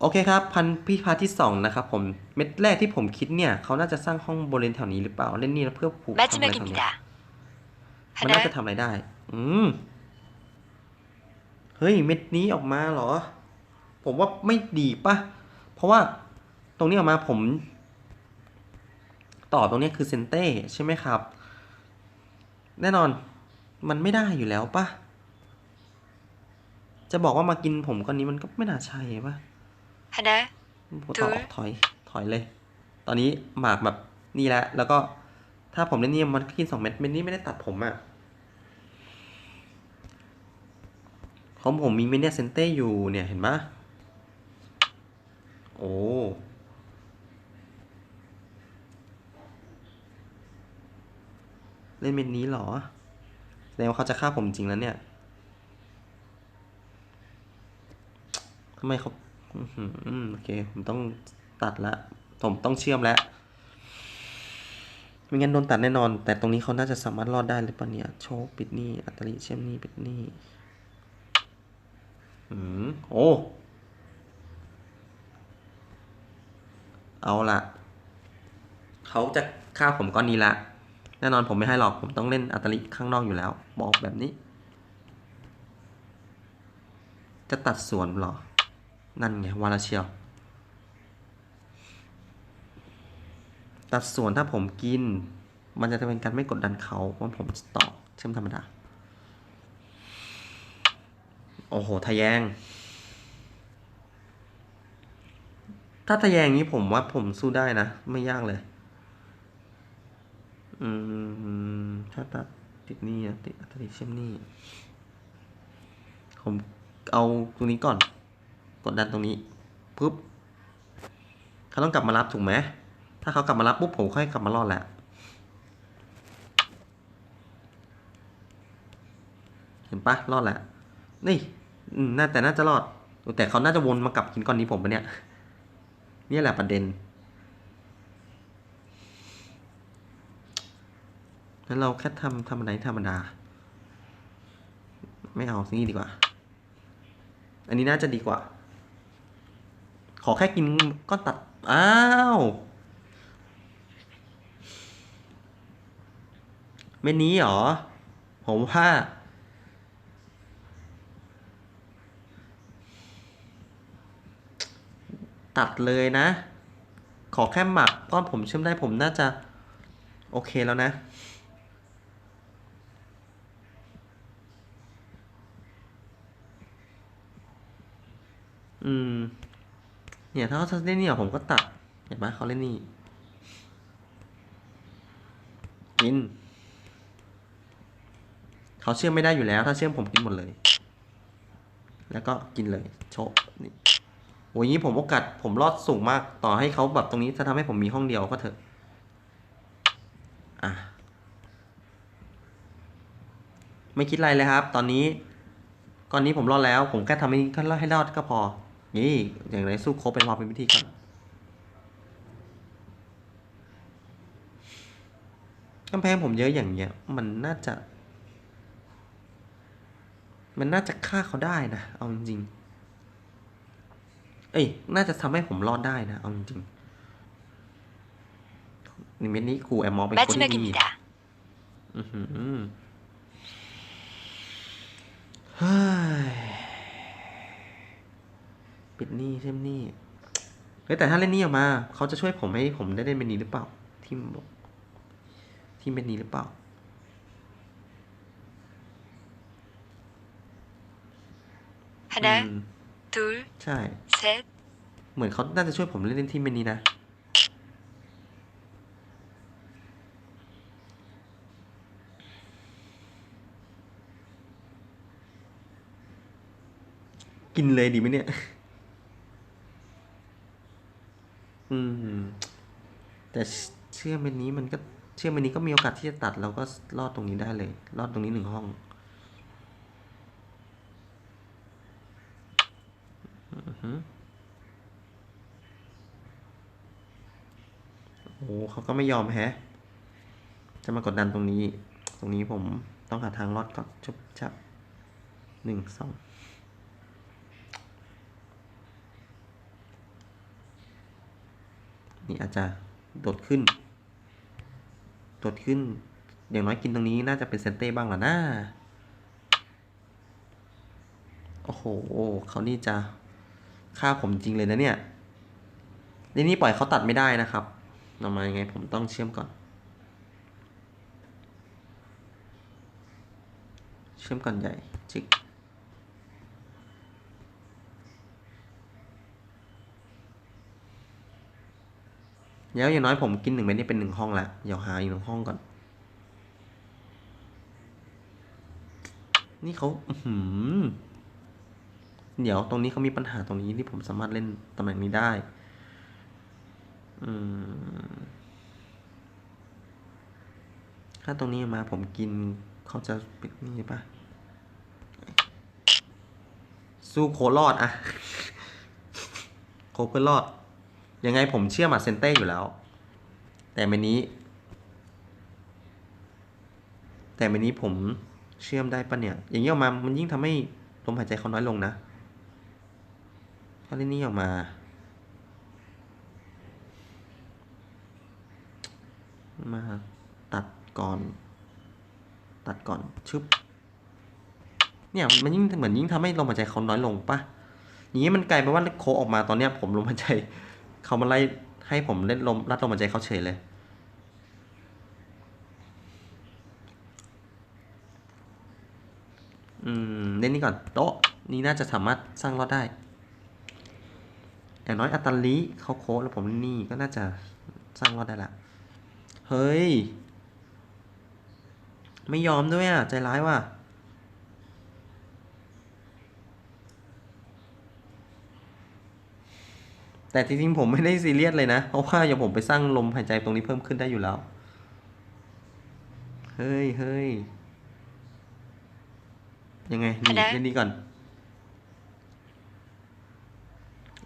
โอเคครับพันพี่พาที่ 2 นะครับผมเม็ดแรกที่ผมคิดเนี่ยเขาน่าจะสร้างห้องบริเวณแถวนี้หรือเปล่าเล่นนี่แล้วเพื่อผูกทำอะไรแถวนี้มันน่าจะทำอะไรได้ อืมเฮ้ยเม็ดนี้ออกมาเหรอ ผมว่าไม่ดีปะเพราะว่าตรงนี้ออกมาผม ต่อตรงนี้คือเซนเต้ใช่ไหมครับ แน่นอนมันไม่ได้อยู่แล้วปะจะบอกว่ามากินผมก้อนนี้มันก็ไม่น่าใช่ปะ 하 나, ผมต่อออกถอยถอยเลย ตอนนี้หมากแบบนี่แหละแล้วก็ถ้าผมเล่นนี่มันก็กินสองเม็ดเม็ดนี้ไม่ได้ตัดผมอะของผมมีเมเนียเซนเต้อยู่เนี่ยเห็นปะโอ้เล่นเม็ดนี้เหรอแสดงว่าเขาจะฆ่าผมจริงแล้วเนี่ยทำไมเขาอื้อหืออืม โอเค ผมต้องตัดละ ผมต้องเชื่อมแล้วไม่งั้นโดนตัดแน่นอน แต่ตรงนี้เขาน่าจะสามารถรอดได้หรือเปล่าเนี่ย โชคปิดนี่ อัตริเชื่อมนี่ปิดนี่อืมโอ้ เอาละเขาจะฆ่าผมก้อนนี้ละ แน่นอนผมไม่ให้หรอก ผมต้องเล่นอัตริข้างนอกอยู่แล้ว บอกแบบนี้ จะตัดสวนหรอ นั่นไงวาลาเชียว ตัดส่วนถ้าผมกิน มันจะเป็นการไม่กดดันเขาเพราะผมต่อเชื่อมธรรมดา โอ้โห ทะแยง ถ้าทะแยงนี้ผมว่าผมสู้ได้นะ ไม่ยากเลย อืม ถ้าตัดติดนี่อะติดอัตราเชื่อมนี่ ผมเอาตรงนี้ก่อน กดดันตรงนี้ปุ๊บเขาต้องกลับมารับถูกไหมถ้าเขากลับมารับปุ๊บผมค่อยกลับมารอดแหละเห็นปะรอดแหละนี่น่าแต่น่าจะรอด แต่เขาน่าจะวนมากลับกินก้อนนี้ผมปะเนี่ยนี่แหละประเด็นแล้วเราแค่ทำทำอะไรธรรมดา ไม่เอาสิ่งนี้ดีกว่า อันนี้น่าจะดีกว่า ขอแค่กินก้อนตัด อ้าว เมนี้หรอ ผมว่าตัดเลยนะ ขอแค่หมักก้อนผมเชื่อมได้ผมน่าจะ โอเคแล้วนะ อืม เนี่ยถ้าเขาเล่นนี่ผมก็ตัด เห็นไหมเขาเล่นนี่กิน เขาเชื่อมไม่ได้อยู่แล้ว ถ้าเชื่อมผมกินหมดเลย แล้วก็กินเลย โชะนี่โอ้ยนี้ผมโอกาสผมรอดสูงมาก ต่อให้เขาแบบตรงนี้จะทำให้ผมมีห้องเดียวก็เถอะ อะ ไม่คิดอะไรเลยครับ ตอนนี้ ก่อนนี้ผมรอดแล้ว ผมแค่ทำให้แค่รอดให้รอดก็พอ นี่อย่างไรสู้ครบเป็นความเป็นพิธีก่อนกำแพงผมเยอะอย่างเงี้ย มันน่าจะ มันน่าจะฆ่าเขาได้นะ เอาจริง เอ้ย น่าจะทำให้ผมรอดได้นะ เอาจริงนี่เม็ดนี้กูแอมมองเป็นคนที่มีอือหือเฮ้ย ปิดหนี้ใช่ไหมนี่เฮ้ยแต่ถ้าเล่นนี้ออกมาเขาจะช่วยผมให้ผมได้เล่นเป็นนี้หรือเปล่า ที่บอกที่เป็นนี้หรือเปล่า ฮนะตูใช่ เซตเหมือนเขาน่าจะช่วยผมเล่นที่เมนนี้นะ กินเลยดีไหมเนี่ย อืม แต่เชื่อมเมนนี้มันก็เชื่อมเมนนี้ก็มีโอกาสที่จะตัดเราก็รอดตรงนี้ได้เลย รอดตรงนี้หนึ่งห้องอือหือโอ้เขาก็ไม่ยอมแฮะ จะมากดดันตรงนี้ ตรงนี้ผมต้องหาทางรอดก่อนชุบชับหนึ่งสอง นี่อาจจะโดดขึ้น โดดขึ้น อย่างน้อยกินตรงนี้น่าจะเป็นเซนเต้บ้างล่ะนะโอ้โหเขานี่จะฆ่าผมจริงเลยนะเนี่ยในนี้ปล่อยเขาตัดไม่ได้นะครับทำไมายังไงผมต้องเชื่อมก่อน เชื่อมก่อนใหญ่จิก แล้วอย่างน้อยผมกินหนึ่งเม็ดนี่เป็นหนึ่งห้องละเดี๋ยวหาอีกหนึ่งห้องก่อน นี่เขาหือเดี๋ยวตรงนี้เขามีปัญหาตรงนี้ที่ผมสามารถเล่นตำแหน่งนี้ได้ อืม ถ้าตรงนี้มาผมกินเขาจะปิดนี่ปะสู้โครอดอะโคเพื่อรอด ยังไงผมเชื่อมาเซนเต้อยู่แล้ว แต่เมนี้ แต่เมนี้ผมเชื่อมได้ปะเนี่ย อย่างนี้ออกมามันยิ่งทำให้ลมหายใจเขาน้อยลงนะถ้าเล่นนี้ออกมา มาตัดก่อน ตัดก่อนชึบเนี่ยมันยิ่งเหมือนยิ่งทำให้ลมหายใจเขาน้อยลงปะอย่างนี้มันกลายเป็นว่าโคออกมาตอนเนี้ยผมลมหายใจ เขามาไล่ให้ผมเล่นลมรัดลมหายใจเขาเฉยเลย อืมเล่นนี่ก่อนโต๊ะนี้น่าจะสามารถสร้างรอดได้ อย่างน้อยอัตลีเขาโค้ดแล้วผมนี่ก็น่าจะสร้างรอดได้ละ เฮ้ย ไม่ยอมด้วยอะ ใจร้ายว่ะ แต่จริงๆผมไม่ได้ซีเรียสเลยนะ เพราะว่าอย่าผมไปสร้างลมหายใจตรงนี้เพิ่มขึ้นได้อยู่แล้ว เฮ้ยเฮ้ยยังไงนี่อะไรเล่นนี้ก่อน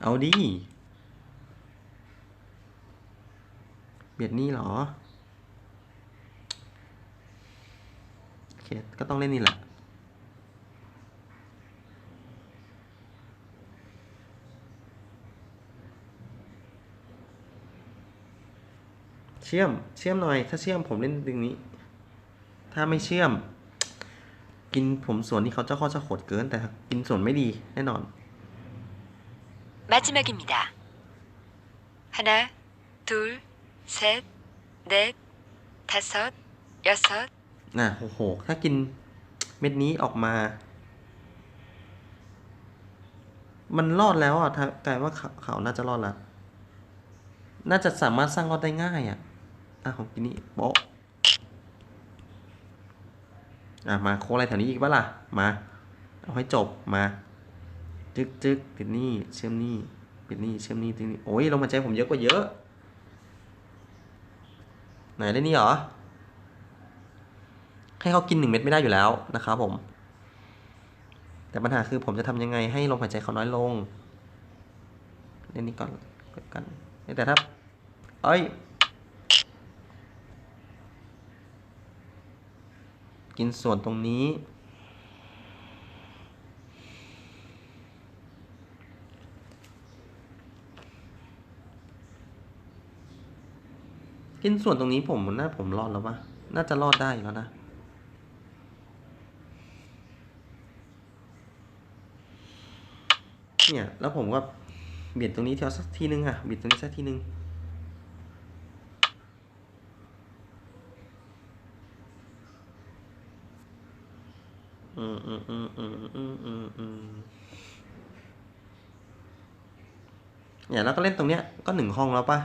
เอาดิเบียดนี่เหรอ โอเค ก็ต้องเล่นนี่แหละ ชื่อม เชื่อมหน่อย ถ้าเชื่อมผมเล่นดึงนี้ ถ้าไม่เชื่อม กินผมส่วนที่เขาเจ้าข้อเจ้าโขดเกิน แต่กินส่วนไม่ดี แน่นอน 마지막입니다. 하나, 둘, 셋, 넷, 다섯, 여섯, น่ะโอ้โห ถ้ากินเม็ดนี้ออกมา มันรอดแล้วอ่ะถ้ากลายว่าเขาเขาน่าจะรอดแล้ว น่าจะสามารถสร้างรอดได้ง่ายอ่ะ อะของกินนี่โป๊ะอะมาโค้งอะไรแถวนี้อีกปะล่ะ มา เอาให้จบมา จึกจึกปิดนี่เชื่อมนี่ปิดนี่เชื่อมนี่ปิดนี่โอ้ยลงมาใจผมเยอะกว่าเยอะ ไหนได้นี่เหรอ ให้เขากินหนึ่งเม็ดไม่ได้อยู่แล้วนะครับผม แต่ปัญหาคือผมจะทำยังไงให้ลมหายใจเขาน้อยลงเล่นนี้ก่อนกดกันแต่ถ้า เอ้ย กินส่วนตรงนี้ กินส่วนตรงนี้ผมน่าผมรอดแล้วปะน่าจะรอดได้แล้วนะเนี่ยแล้วผมก็เบียดตรงนี้เที่ยวสักทีนึงอะเบียดตรงนี้สักทีนึง อืมอืมอืมอืมอืมอืมอืมเนี่ยแล้วก็เล่นตรงเนี้ยก็หนึ่งห้องแล้วปะ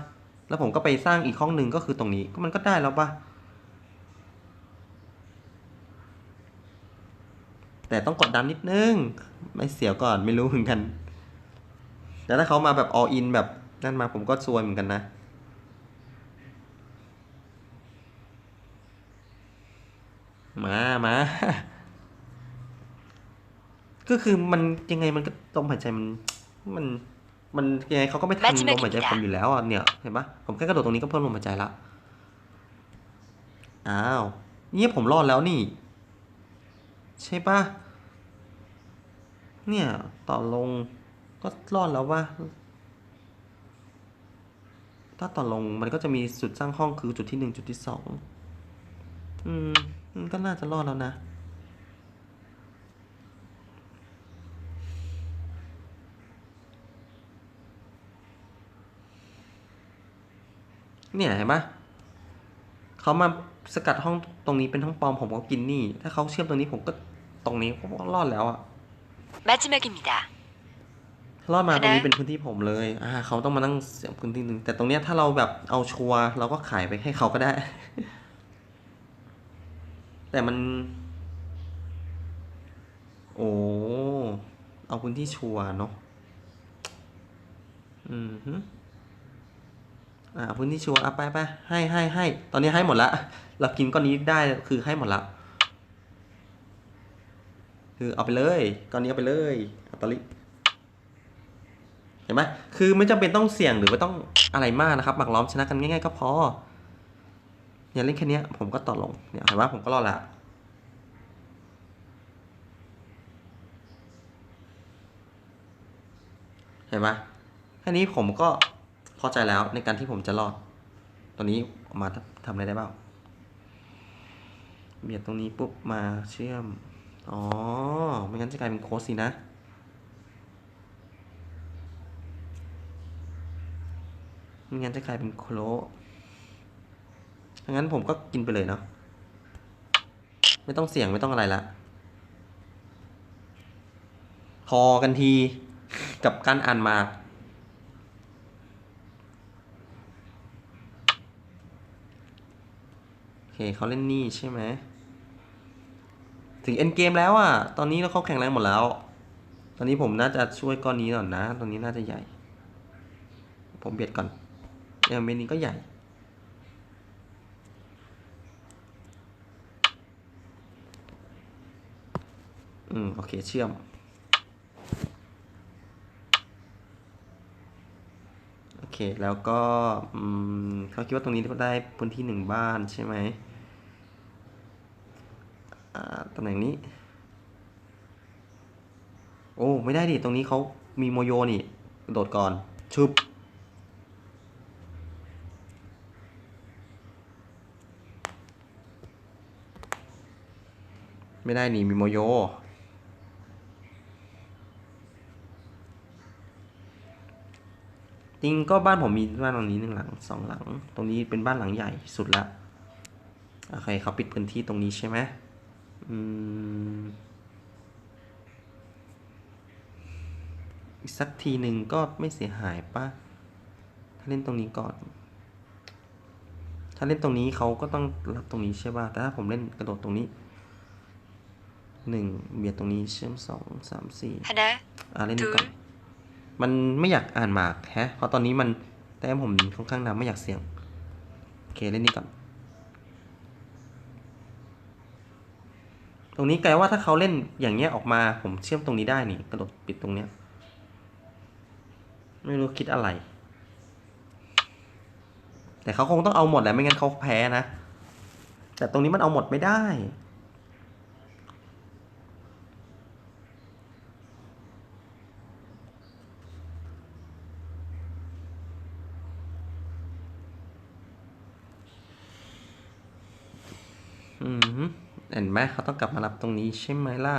แล้วผมก็ไปสร้างอีกห้องหนึ่งก็คือตรงนี้ก็มันก็ได้แล้วปะแต่ต้องกดดันนิดนึง ไม่เสียวก่อนไม่รู้เหมือนกัน แต่ถ้าเขามาแบบ all in แบบนั่นมาผมก็ซวยเหมือนกันนะมา มา ก็คือมันยังไงมันก็ลมหายใจมันมันมันยังไงเขาก็ไม่ทันลมหายใจผมอยู่แล้วอะเนี่ยเห็นปะผมแค่กระโดดตรงนี้ก็เพิ่มลมหายใจละอ้าวเนี่ยผมรอดแล้วนี่ ใช่ปะเนี่ย ต่อลงก็รอดแล้วว่าถ้าต่อลงมันก็จะมีจุดสร้างห้องคือจุดที่หนึ่งจุดที่สองอืมมันก็น่าจะรอดแล้วนะ เนี่ยเห็นปะเขามาสกัดห้องตรงนี้เป็นห้องปลอมผมก็กินนี่ ถ้าเขาเชื่อมตรงนี้ผมก็ตรงนี้ผมก็รอดแล้วอะมาจิมากิมิดารอดมาตรงนี้เป็นพื้นที่ผมเลยอ่าเขาต้องมานั่งเสียพื้นที่หนึ่งแต่ตรงเนี้ยถ้าเราแบบเอาชัวร์เราก็ขายไปให้เขาก็ได้ แต่มัน โอ้เอาพื้นที่ชัวร์เนาะอืม อ่าพื้นที่ชัวร์อะไปไปให้ให้ให้ตอนนี้ให้หมดละเรากินก้อนนี้ได้คือให้หมดละคือเอาไปเลยก้อนนี้เอาไปเลยเอาตอลิเห็นไหมคือไม่จำเป็นต้องเสี่ยงหรือว่าต้องอะไรมากนะครับหมักล้อมชนะกันง่ายๆก็พอเนี่ยเล่นแค่นี้ผมก็ต่อลงเนี่ยเห็นไหมผมก็รอดละเห็นไหมแค่นี้ผมก็ พอใจแล้วในการที่ผมจะรอดตอนนี้ออกมาทำอะไรได้บ้างเบียดตรงนี้ปุ๊บมาเชื่อม อ๋อ ไม่งั้นจะกลายเป็นโค้ดสินะ ไม่งั้นจะกลายเป็นโคลงั้นผมก็กินไปเลยเนาะ ไม่ต้องเสี่ยงไม่ต้องอะไรละ พอกันทีกับการอ่านมา โอ เขาเล่นนี่ใช่ไหม ถึงเอ็นเกมแล้วอะ ตอนนี้เราเขาแข่งแรงหมดแล้ว ตอนนี้ผมน่าจะช่วยก้อนนี้ก่อนนะ ตอนนี้น่าจะใหญ่ ผมเบียดก่อนเอลเมนนี้ก็ใหญ่ อืม โอเค เชื่อม โอเค แล้วก็ อืมเขาคิดว่าตรงนี้ก็ได้พื้นที่หนึ่งบ้านใช่ไหม ตำแหน่งนี้ โอ้ไม่ได้ดิตรงนี้เขามีโมโยนี่กระโดดก่อนชุบไม่ได้นี่มีโมโย จริงก็บ้านผมมีบ้านหลังนี้หนึ่งหลังสองหลัง ตรงนี้เป็นบ้านหลังใหญ่สุดละ โอเคเขาปิดพื้นที่ตรงนี้ใช่ไหม อืมอีกสักทีหนึ่งก็ไม่เสียหายปะถ้าเล่นตรงนี้ก่อน ถ้าเล่นตรงนี้เขาก็ต้องรับตรงนี้ใช่ป่ะ แต่ถ้าผมเล่นกระโดดตรงนี้หนึ่งเบียดตรงนี้เชื่อมสองสามสี่하 나, อ่าเล่นนี้ก่อนมันไม่อยากอ่านหมากแฮะเพราะตอนนี้มันแต้มผมค่อนข้างนำไม่อยากเสี่ยง โอเค เล่นนี้ก่อน ตรงนี้กลว่าถ้าเขาเล่นอย่างเงี้ยออกมา ผมเชื่อมตรงนี้ได้นี่กระโดดปิดตรงเนี้ย ไม่รู้คิดอะไร แต่เขาคงต้องเอาหมดแหละไม่งั้นเขาแพ้นะ แต่ตรงนี้มันเอาหมดไม่ได้ อืมเห็น ไหมเขาต้องกลับมารับตรงนี้ใช่ไหมล่ะ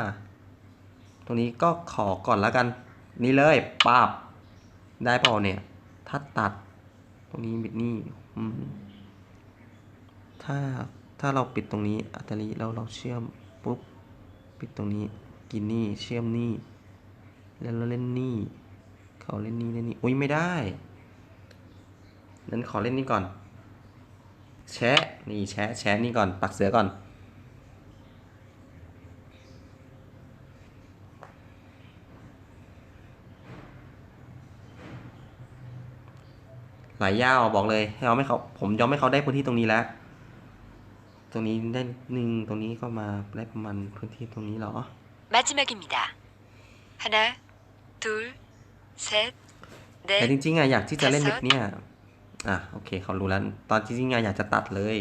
ตรงนี้ก็ขอก่อนแล้วกัน นี่เลยปาบได้เปล่าเนี่ย ถ้าตัด ตรงนี้บิดนี่ถ้าถ้าเราปิดตรงนี้อัตลีแล้วเราเชื่อมปุ๊บปิดตรงนี้กินนี่เชื่อมนี่ แล้วเราเล่นนี่ เขาเล่นนี่เล่นนี่อุ้ยไม่ได้นั้นขอเล่นนี่ก่อน แชะนี่แชะแชะนี่ก่อน ปักเสือก่อนายยาวบอกเลยยอมให้เขาผมยอมให้เขาได้พื้นที่ตรงนี้แล้ว ตรงนี้ได้หนึ่งตรงนี้ก็มาได้ประมาณพื้นที่ตรงนี้เหรอ 마지막입니다. 하나, 둘, 셋, แต่จ 넷, ริงๆอะอยากที่จะเล่น แค เม็ ส ด เซิร์ช เนี่ย อ่ะโอเคเขารู้แล้ว ตอนจริงๆอะอยากจะตัดเลย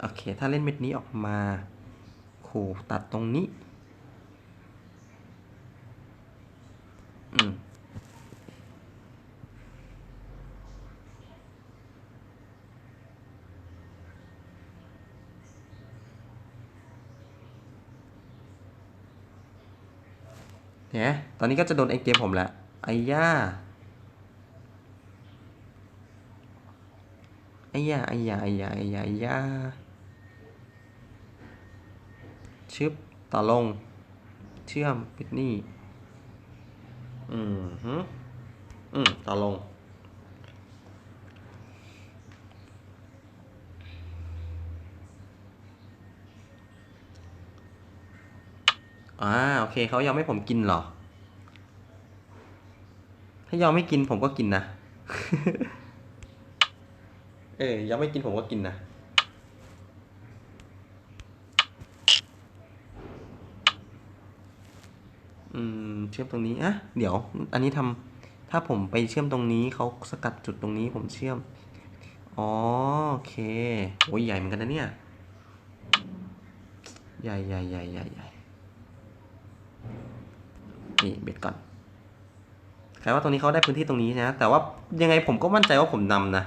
โอเค ถ้าเล่นเม็ดนี้ออกมาขู่ตัดตรงนี้ อืมเนี่ยตอนนี้ก็จะโดนไอเกมผมแล้วไอ้ย่าไอ้ย่าไอ้ย่าไอ้ย่าไอ้ย่าไอ้ย่าชึบต่อลง เชื่อมปิดนี่ อืมฮึอืมต่อลง อ่า โอเค เขายอมให้ผมกินเหรอ ถ้ายอมไม่กินผมก็กินนะ เออยอมไม่กินผมก็กินนะ อืมเชื่อมตรงนี้อะเดี๋ยว อันนี้ทำถ้าผมไปเชื่อมตรงนี้เขาสกัดจุดตรงนี้ผมเชื่อมอ๋อโอเคโอ้ยใหญ่เหมือนกันนะเนี่ย ใหญ่ใหญ่ใหญ่ใหญ่ใหญ่นี่เบ็ดก่อนใครว่าตรงนี้เขาได้พื้นที่ตรงนี้นะ แต่ว่ายังไงผมก็มั่นใจว่าผมนำนะ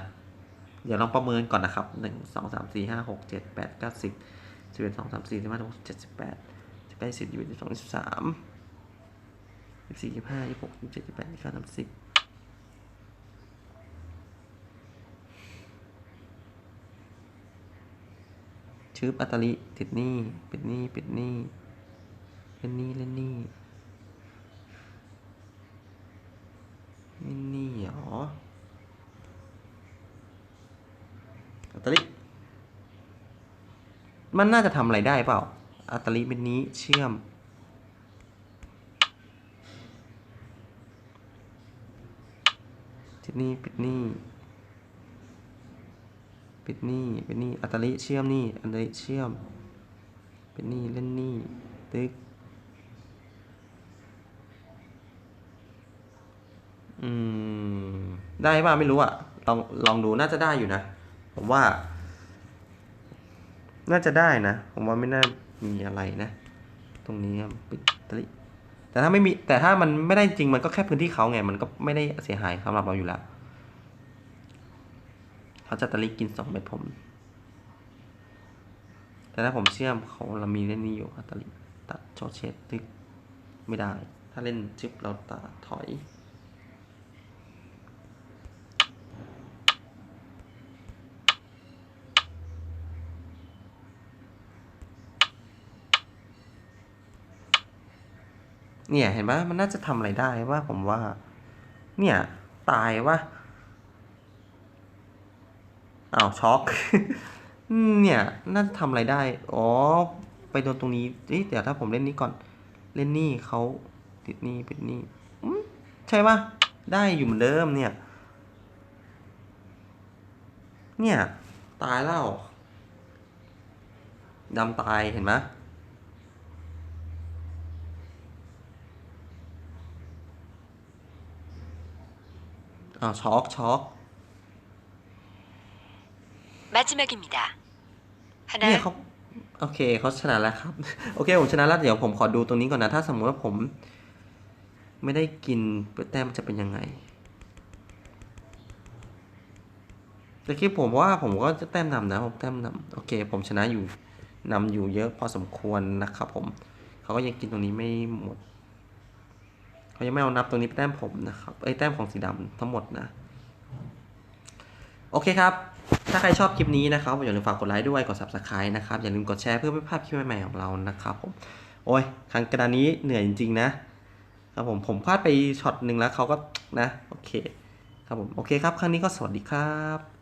เดี๋ยวลองประเมินก่อนนะครับหนึ่งสองสามสี่ห้าหกเจ็ดแปดเก้าสิบสิบเอ็ดสองสามสี่สิบห้าหกเจ็ดสิบแปดสิบเก้าสิบยี่สิบเอ็ดสองสิบสาม สิบสี่ยี่สิบห้ายี่สิบหกยี่สิบเจ็ดยี่สิบแปดยี่สิบเก้าสามสิบชืบอัตตลิติดหนี่ปิดหนี่ปิดหนี่เล่นหนี่เล่นหนี่เล่นหนี่เหรออัตลิมันน่าจะทำอะไรได้เปล่าอัตลิเป็นนี้เชื่อม ดนี่ปิดนี่ปิดนี่ปิดนี่อัตลิเชื่อมนี่อัตลิเชื่อมปิดนี่เล่นนี่ตึกอืมได้ป่ะไม่รู้อะลองลองดูน่าจะได้อยู่นะ ผมว่า น่าจะได้นะ ผมว่าไม่น่ามีอะไรนะ ตรงนี้ปิดตลิ แต่ถ้าไม่มีแต่ถ้ามันไม่ได้จริงมันก็แค่พื้นที่เขาไง มันก็ไม่ได้เสียหายสำหรับเราอยู่แล้วเขาจะตลิกินสองเม็ดผม แต่ถ้าผมเชื่อมเขาเรามีเล่นนี้อยู่อัตลิตัดโชเชดตึกไม่ได้ ถ้าเล่นชิปเราตัดถอย เนี่ยเห็นปะมันน่าจะทำอะไรได้ว่าผมว่า เนี่ยตายว่าอ้าวช็อก เนี่ยน่าจะทำอะไรได้ อ๋อ ไปโดนตรงนี้เอ๊ะเดี๋ยวถ้าผมเล่นนี้ก่อน เล่นนี่เขาติดนี่ปิดนี่อืมใช่ปะได้อยู่เหมือนเดิมเนี่ย เนี่ย ตายแล้วดำตายเห็นไหม อ้าวช็อกช็อก 마지막입니다. เนี่ย 하나, เขาโอเคเขาชนะแล้วครับ โอเคผมชนะแล้วเดี๋ยวผมขอดูตรงนี้ก่อนนะ ถ้าสมมติว่าผม ไม่ได้กินแต้มจะเป็นยังไงแต่คิดผมว่าผมก็จะแต้มนำนะผมแต้มนำโอเค ผมชนะอยู่นำอยู่เยอะพอสมควรนะครับผมเขาก็ยังกินตรงนี้ไม่หมด เขายังไม่เอานับตรงนี้เป็นแต้มผมนะครับไอ้แต้มของสีดำทั้งหมดนะ โอเคครับ ถ้าใครชอบคลิปนี้นะครับอย่าลืมฝากกดไลค์ด้วยกด subscribe นะครับ อย่าลืมกดแชร์เพื่อไม่พลาดคลิปใหม่ๆของเรานะครับผมโอ้ยครั้งกระดานนี้เหนื่อยจริงๆนะครับผมผมพลาดไปช็อตหนึ่งแล้วเขาก็นะ โอเค ครับผม โอเคครับ ครั้งนี้ก็สวัสดีครับ